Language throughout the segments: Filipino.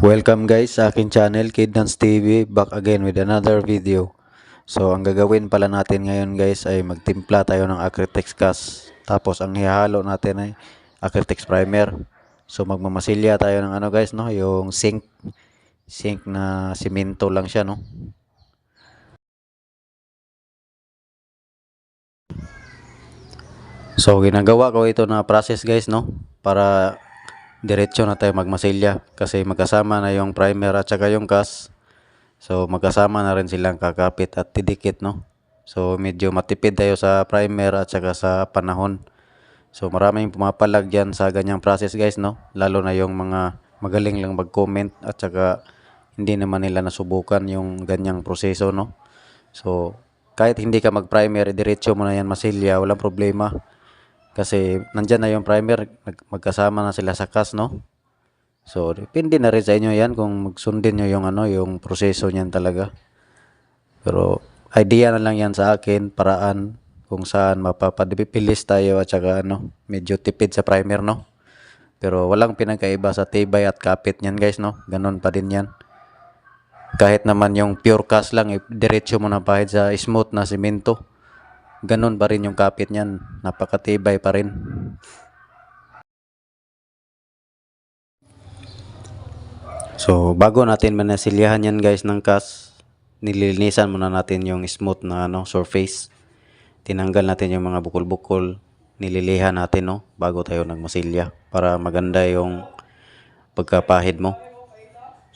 Welcome guys sa akin channel Kid TV back again with another video. So ang gagawin pala natin ngayon guys ay magtimpla tayo ng Acritex gas. Tapos ang ihalo natin ay Acritex primer. So magmamasilya tayo ng ano guys no, yung sink sink na simento lang siya no. So ginagawa ko ito na process guys no para diretso na tayo magmasilya kasi magkasama na yung primer at saka yung gas. So magkasama na rin silang kakapit at tidikit no. So medyo matipid tayo sa primer at saka sa panahon. So maraming pumapalag dyan sa ganyang process guys no. Lalo na yung mga magaling lang mag-comment at saka hindi naman nila nasubukan yung ganyang proseso no. So kahit hindi ka mag-primer, diretso mo na yan masilya, walang problema. Kasi nandyan na yung primer, magkasama na sila sa cast, no? So, depende na rin sa inyo yan kung magsundin nyo yung ano, yung proseso niyan talaga. Pero, idea na lang yan sa akin, paraan kung saan mapapadipilis tayo at saka ano, medyo tipid sa primer, no? Pero walang pinagkaiba sa tibay at kapit niyan, guys, no? Ganon pa din yan. Kahit naman yung pure cast lang, eh, diretso mo na pahid sa smooth na simento. Ganon pa rin yung kapit niyan. Napakatibay pa rin. So, bago natin manasilyahan yan guys ng cast, nililinisan muna natin yung smooth na ano, surface. Tinanggal natin yung mga bukol-bukol. Nililihan natin no, bago tayo nagmasilya para maganda yung pagkapahid mo.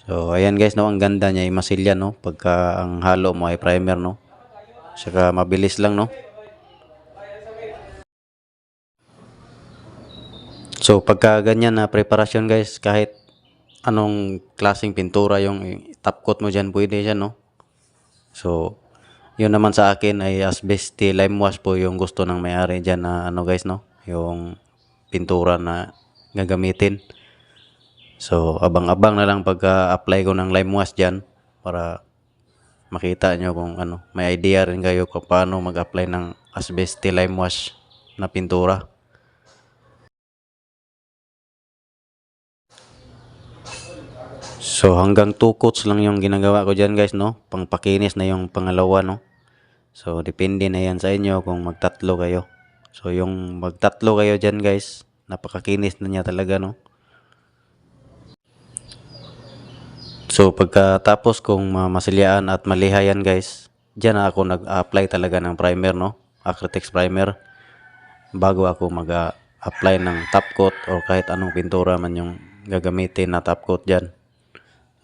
So, ayan guys, no, ang ganda niya yung masilya, no, pagka ang halo mo ay primer, no. Saka mabilis lang, no. So, pagka ganyan na preparasyon guys, kahit anong klaseng pintura yung top coat mo dyan, pwede siya, no. So, yun naman sa akin ay asbesty lime wash po yung gusto ng may-ari dyan na ano guys, no. Yung pintura na gagamitin. So, abang-abang na lang pagka-apply ko ng lime wash dyan para makita nyo kung ano, may idea rin kayo kung paano mag-apply ng asbesty lime wash na pintura. So, hanggang 2 coats lang yung ginagawa ko dyan guys, no? Pangpakinis na yung pangalawa, no? So, depende na yan sa inyo kung magtatlo kayo. So, yung magtatlo kayo dyan guys, napakakinis na niya talaga, no? So pagkatapos kong mamasilyan at malihayan guys, diyan na ako nag-apply talaga ng primer no, Acritex primer bago ako mag-apply ng top coat o kahit anong pintura man yung gagamitin na top coat diyan.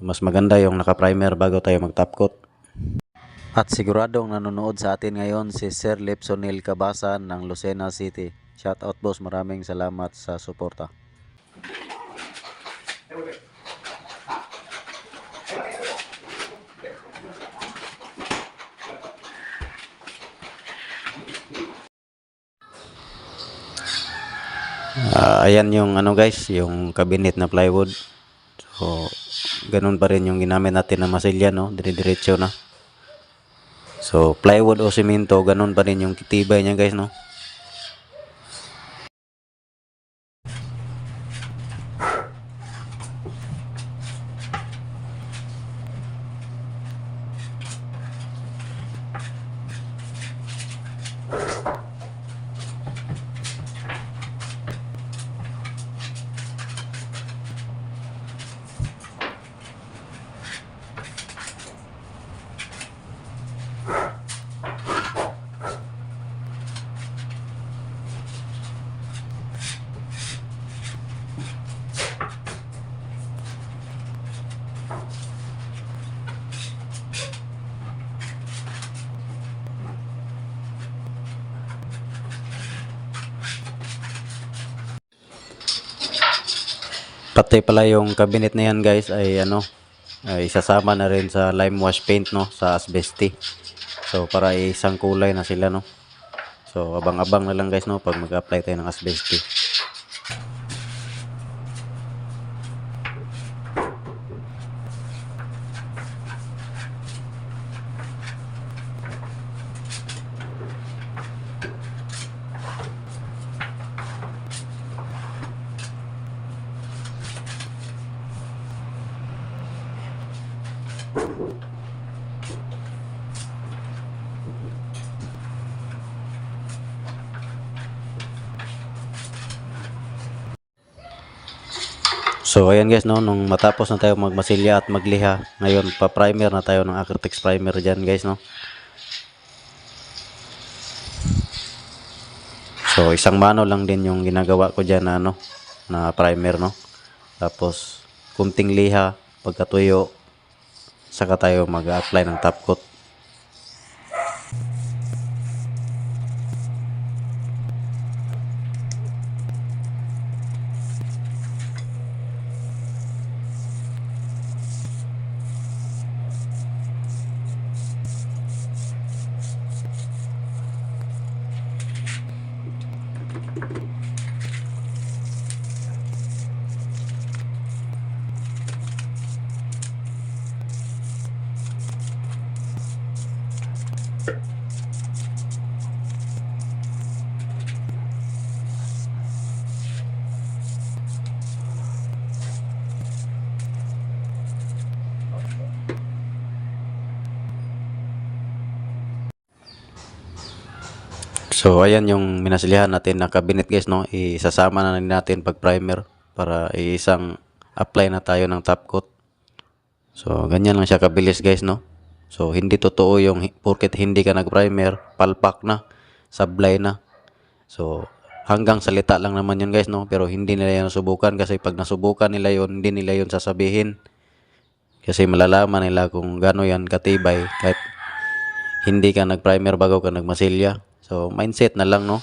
Mas maganda yung naka-primer bago tayo mag-top coat. At siguradong nanonood sa atin ngayon si Sir Lepsonil Cabasan ng Lucena City. Shout out boss, maraming salamat sa suporta. Ah, ayan yung ano guys, yung cabinet na plywood. So, ganun pa rin yung ginamit natin na masilya, no? Dire-diretso na. So, plywood o simento, ganun pa rin yung tibay niya guys, no? Pati pala yung cabinet na yan guys ay ano, ay isasama na rin sa lime wash paint no, sa asbesty. So para isang kulay na sila no. So abang-abang na lang guys no pag mag-apply tayo ng asbesty. So ayan guys no, nung matapos na tayo magmasilya at magliha, ngayon pa primer na tayo ng Acrytex primer diyan guys no. So isang mano lang din yung ginagawa ko diyan na ano, na primer no. Tapos kunting liha pagkatuyo saka tayo mag-apply ng top coat. So ayan yung minasilihan natin na cabinet guys no. Isasama na natin pag primer para isang apply na tayo ng top coat. So ganyan lang siya kabilis guys no. So hindi totoo yung porket hindi ka nag-primer, palpak na, sablay na. So hanggang salita lang naman yun guys no, pero hindi nila yan nasubukan kasi pag nasubukan nila yun, hindi nila yun sasabihin. Kasi malalaman nila kung gaano yan katibay kahit hindi ka nag-primer bago ka nagmasilya. So, mindset na lang, no?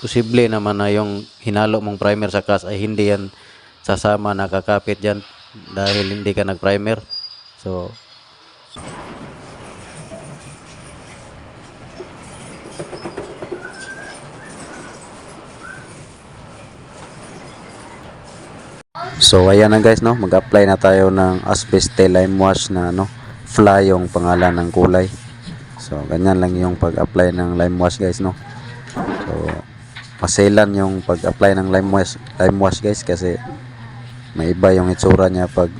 Posible naman na yung hinalo mong primer sa cast ay hindi yan sasama nakakapit dyan dahil hindi ka nag-primer. So, So ayan na guys no, mag-apply na tayo ng asbeste lime wash na ano, fly yung pangalan ng kulay. So ganyan lang yung pag-apply ng lime wash guys no. So maselan yung pag-apply ng lime wash, lime wash guys kasi may iba yung itsura niya pag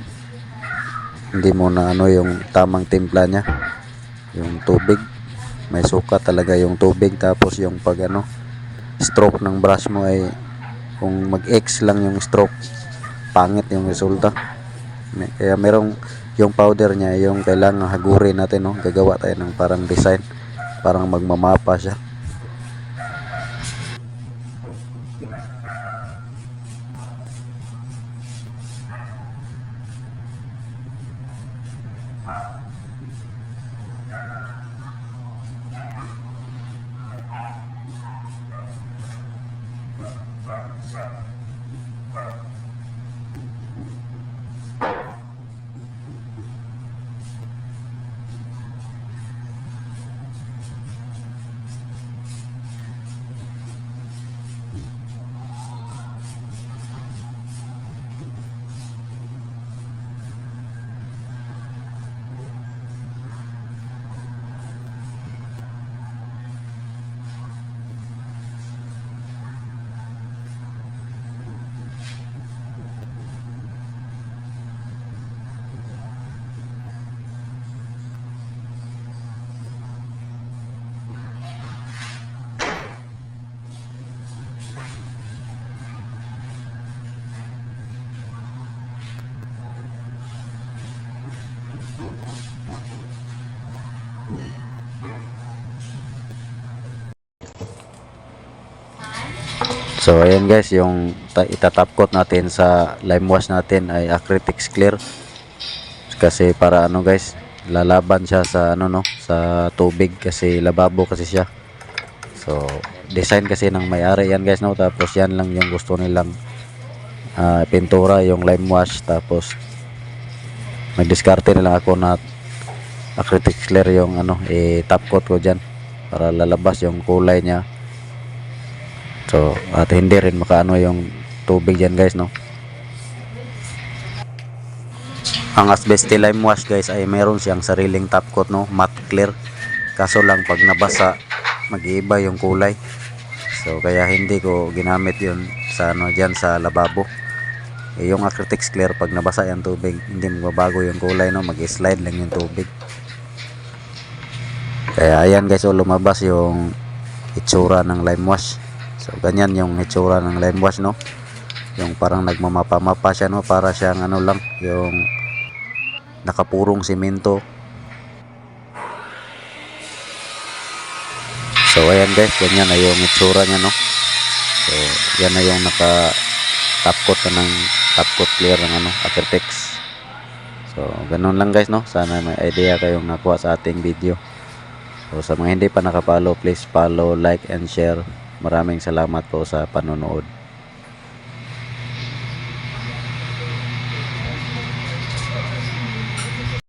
hindi mo na ano yung tamang timpla niya. Yung tubig, may suka talaga yung tubig tapos yung pag ano stroke ng brush mo ay kung mag-X lang yung stroke pangit yung resulta. Kaya merong yung powder niya, yung kailangan hagurin natin, no? Gagawa tayo ng parang design, parang magmamapa siya. So ayan guys, yung ta- itatap coat natin sa lime wash natin ay Acrytex Clear. Kasi para ano guys, lalaban siya sa ano no, sa tubig kasi lababo kasi siya. So design kasi ng may-ari yan guys no, tapos yan lang yung gusto nilang ah, pintura yung lime wash tapos nagdiskarte nila ako na Acrytex Clear yung ano, eh top coat ko diyan para lalabas yung kulay niya. So, at hindi rin makaano yung tubig dyan guys, no? Ang asbeste lime wash guys ay meron siyang sariling top coat, no? Matte clear. Kaso lang pag nabasa, mag-iiba yung kulay. So, kaya hindi ko ginamit yun sa ano dyan sa lababo. Eh, yung Acrytex clear pag nabasa yung tubig, hindi magbabago yung kulay no, mag-slide lang yung tubig. Kaya ayan guys, oh, lumabas yung itsura ng lime wash. So ganyan yung itsura ng lime wash no. Yung parang nagmamapa-mapa siya no, para siyang ano lang, yung nakapurong simento. So ayan guys, ganyan na yung itsura niya no. So yan na yung naka top coat na ng top coat clear ng ano, Acrytex. So ganun lang guys no. Sana may idea kayong nakuha sa ating video. So sa mga hindi pa nakapollow, please follow, like and share. Maraming salamat po sa panonood.